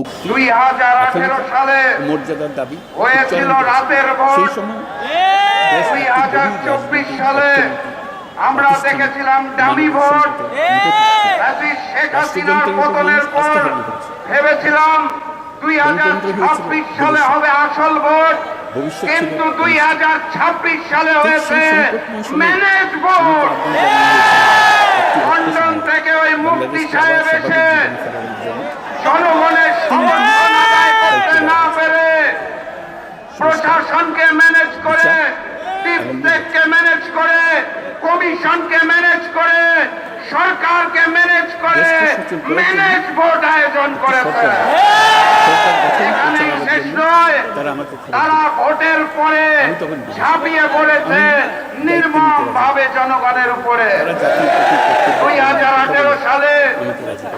মুক্তি দুই হাজার আঠেরো সালে মর্যাদার দাবি হয়েছিল রাতের সেই সময় দুই হাজার চব্বিশ সালে আমরা দেখেছিলাম ডামি মানবিক ভোট। শেখ হাসিনার পতনের পর ভেবেছিলাম দুই হাজার ছাব্বিশ সালে হবে আসল ভোট। কিন্তু দুই হাজার ছাব্বিশ সালে হয়েছে ম্যানেজ ভোট। লন্ডন থেকে ওই। মুফতি বাংলাদেশকে সাহেব এসে জনগণের না পেরে প্রশাসনকে ম্যানেজ করে ডিপটেককে ম্যানেজ করে কমিশনকে ম্যানেজ করে সরকারকে ম্যানেজ করে ম্যানেজ ভোট আয়োজন এখানেই শেষ নয়। তারা। ভোটের পরে ঝাঁপিয়ে পড়েছে নির্মম ভাবে জনগণের উপরে। দুই হাজার আঠেরো সালে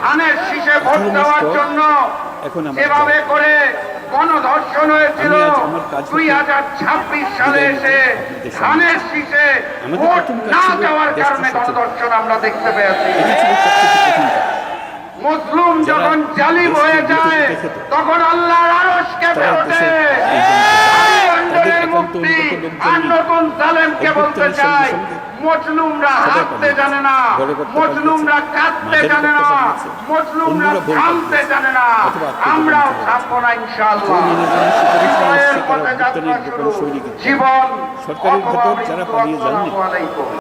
ধানের শীষে ভোট দেওয়ার জন্য এখন জয়। করে গণধর্ষণ হয়েছিল দুই হাজার ছাব্বিশ সালে এসে ধানের শীষে ভোট না দেওয়ার কারণে গণধর্ষণ আমরা দেখতে পেয়েছি। মুসলিম যখন জালিম হয়ে যায় তখন আল্লাহর কেঁপে ওঠে মুক্তি আর নতুন জালেমকে বলতে চাই মজলুমরা হাঁটতে জানে না মজলুমরা কাঁদতে জানে না মজলুমরা থামতে জানে না। আমরাও থাকব না ইনশাআল্লাহ। জীবন সরকারের ভেতর যারা পালিয়ে যাননি, আসসালামু আলাইকুম।